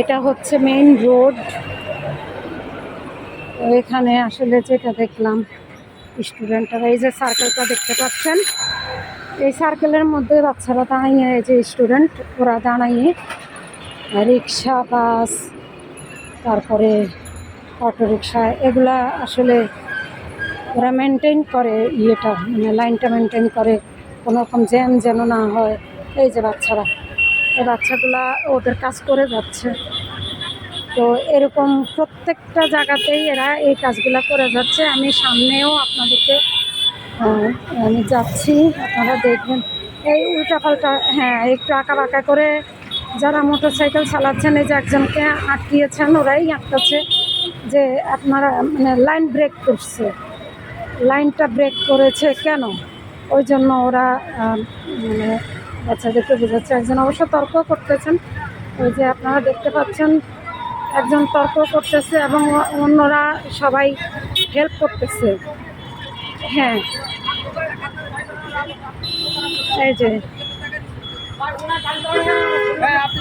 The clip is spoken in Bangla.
এটা হচ্ছে মেইন রোড এখানে আসলে যেটা দেখলাম স্টুডেন্টরা এই যে সার্কেলটা দেখতে পাচ্ছেন, এই সার্কেলের মধ্যে বাচ্চারা দাঁড়িয়ে, এই যে স্টুডেন্ট ওরা দাঁড়িয়ে। রিক্সা, বাস, তারপরে অটো রিক্সা এগুলা আসলে ওরা মেনটেন করে ইয়েটা মানে লাইনটা মেনটেন করে কোনো রকম জ্যাম যেন না হয়। এই যে বাচ্চারা। বাচ্চাগুলা ওদের কাজ করে যাচ্ছে। তো এরকম প্রত্যেকটা জায়গাতেই এরা এই কাজগুলো করে যাচ্ছে। আমি সামনেও আপনাদেরকে আমি যাচ্ছি, আপনারা দেখবেন। এই উল্টা পাল্টা হ্যাঁ একটু আঁকা বাঁকা করে যারা মোটর সাইকেল চালাচ্ছেন, এই যে একজনকে আটকিয়েছেন, ওরাই আটকাচ্ছে যে আপনারা মানে লাইন ব্রেক করছে। লাইনটা ব্রেক করেছে কেন? ওই জন্য ওরা মানে আচ্ছা দেখতে বোঝাচ্ছে। একজন অবশ্য তর্ক করতেছেন। ওই যে আপনারা দেখতে পাচ্ছেন, একজন তর্ক করতেছে এবং অন্যরা সবাই হেল্প করতেছে। হ্যাঁ। এই যে। আপনি